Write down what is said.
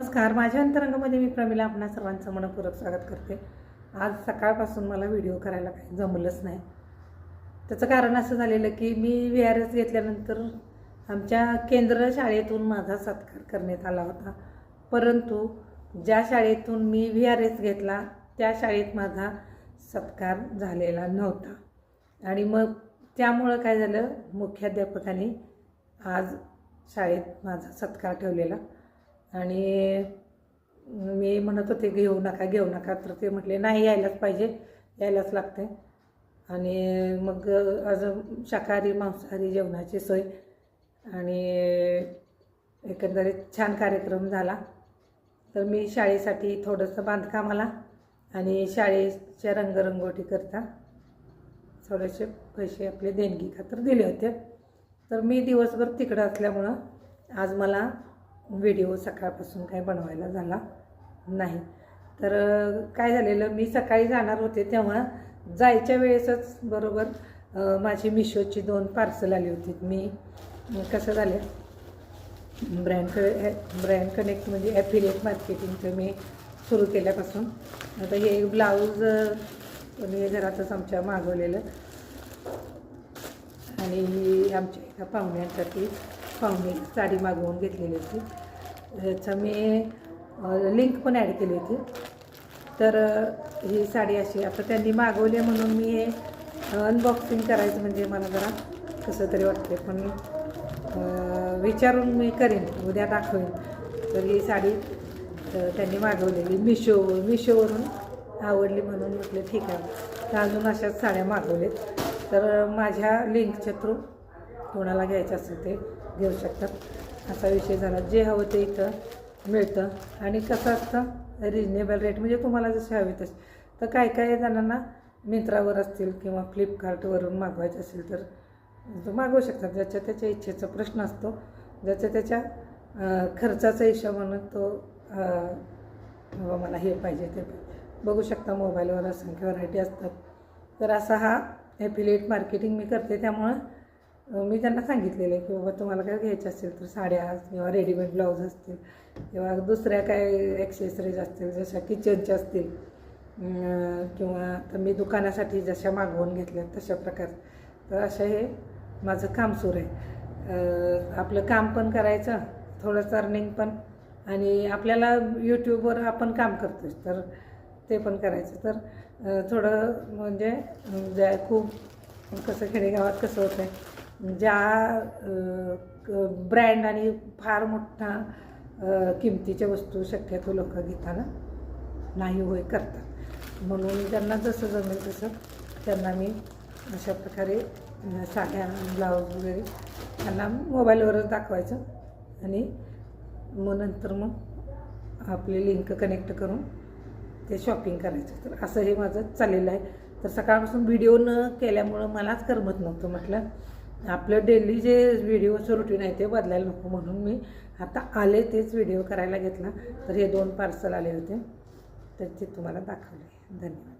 नमस्कार. माझ्या अंतरंगामध्ये मी प्रमिला आपणा सर्वांचं मनपूर्वक स्वागत करते. आज सकाळपासून मला व्हिडिओ करायला काही जमलंच नाही. त्याचं कारण असं झालेलं की मी व्ही आर एस घेतल्यानंतर आमच्या केंद्र शाळेतून माझा सत्कार करण्यात आला होता. परंतु ज्या शाळेतून मी व्ही आर एस घेतला त्या शाळेत माझा सत्कार झालेला नव्हता. आणि मग त्यामुळं काय झालं? मुख्याध्यापकाने आज शाळेत माझा सत्कार ठेवलेला. आणि मी म्हणत होते घेऊ नका घेऊ नका. तर ते म्हटले नाही यायलाच पाहिजे यायलाच लागते आणि मग आज शाकाहारी मांसाहारी जेवणाची सोय आणि एकंदरीत छान कार्यक्रम झाला. तर मी शाळेसाठी थोडंसं बांधकामाला आणि शाळेच्या रंगरंगोटी करता थोडेसे पैसे आपले देणगी खातर दिले होते. तर मी दिवसभर तिकडं असल्यामुळं आज मला व्हिडिओ सकाळपासून काही बनवायला झाला नाही. तर काय झालेलं मी सकाळी जाणार होते तेव्हा जायच्या वेळेसच बरोबर माझी मिशोची दोन पार्सल आली होती. मी कसं झालं ब्रँड ब्रँड कनेक्ट म्हणजे ॲफिलिएट मार्केटिंगचं मी सुरू केल्यापासून. आता हे ब्लाऊज मी घरातच आमच्या मागवलेलं. आणि ही आमच्या एका पाहुण्यांसाठी पाहुणे साडी मागवून घेतलेली होती. ह्याचा मी लिंक पण ॲड केली होती. तर ही साडी अशी आता त्यांनी मागवली म्हणून मी हे अनबॉक्सिंग करायचं म्हणजे मला जरा कसं तरी वाटते पण विचारून मी करेन उद्या दाखवेन. तर ही साडी त्यांनी मागवलेली. मिशो मिशोवरून आवडली म्हणून म्हटलं ठीक आहे. तर अजून अशाच साड्या मागवलेत. तर माझ्या लिंकच्या थ्रू कोणाला घ्यायचं असेल ते घेऊ शकतात. असा विषय झाला. जे हवं ते इथं मिळतं. आणि कसं असतं? रिजनेबल रेट म्हणजे तुम्हाला जसे हवे तसे तर काय काय जणांना मिंत्रावर असतील किंवा फ्लिपकार्टवरून मागवायचं असेल तर तो मागवू शकतात. ज्याच्या त्याच्या इच्छेचा प्रश्न असतो. ज्याच्या त्याच्या खर्चाचा हिशोबानं तो बाबा मला हे पाहिजे ते पाहिजे. बघू शकता मोबाईलवर असंख्य व्हरायटी असतात. तर असा हा ॲफिलिएट मार्केटिंग मी करते. त्यामुळं मी त्यांना सांगितलेलं आहे की बाबा तुम्हाला काय घ्यायचं असेल तर साड्या किंवा रेडीमेड ब्लाऊज असतील किंवा दुसऱ्या काय ॲक्सेसरीज असतील जशा किचनच्या असतील किंवा तर मी दुकानासाठी जशा मागवून घेतल्या तशा प्रकार. तर अशा हे माझं काम सुरू आहे. आपलं काम पण करायचं थोडंसं अर्निंग पण आणि आपल्याला यूट्यूबवर आपण काम करतोय तर ते पण करायचं. तर थोडं म्हणजे ज्या खूप कसं खेडेगावात कसं होतं आहे ज्या ब्रँड आणि फार मोठा किमतीच्या वस्तू शक्यतो लोक घेताना नाही होय करतात. म्हणून त्यांना जसं जमेल तसं त्यांना मी अशा प्रकारे साध्या साड्या ब्लाऊज वगैरे त्यांना मोबाईलवरच दाखवायचं आणि मग नंतर मग आपली लिंक कनेक्ट करून ते शॉपिंग करायचं. तर असं हे माझं चाललेलं आहे. तर सकाळपासून व्हिडिओ न केल्यामुळं मलाच करमत नव्हतं म्हटलं. आपलं डेली जे व्हिडिओचं रुटीन आहे ते बदलायला नको म्हणून मी आता आले तेच व्हिडिओ करायला घेतला. तर हे दोन पार्सल आले होते. तर ते तुम्हाला दाखवले. धन्यवाद.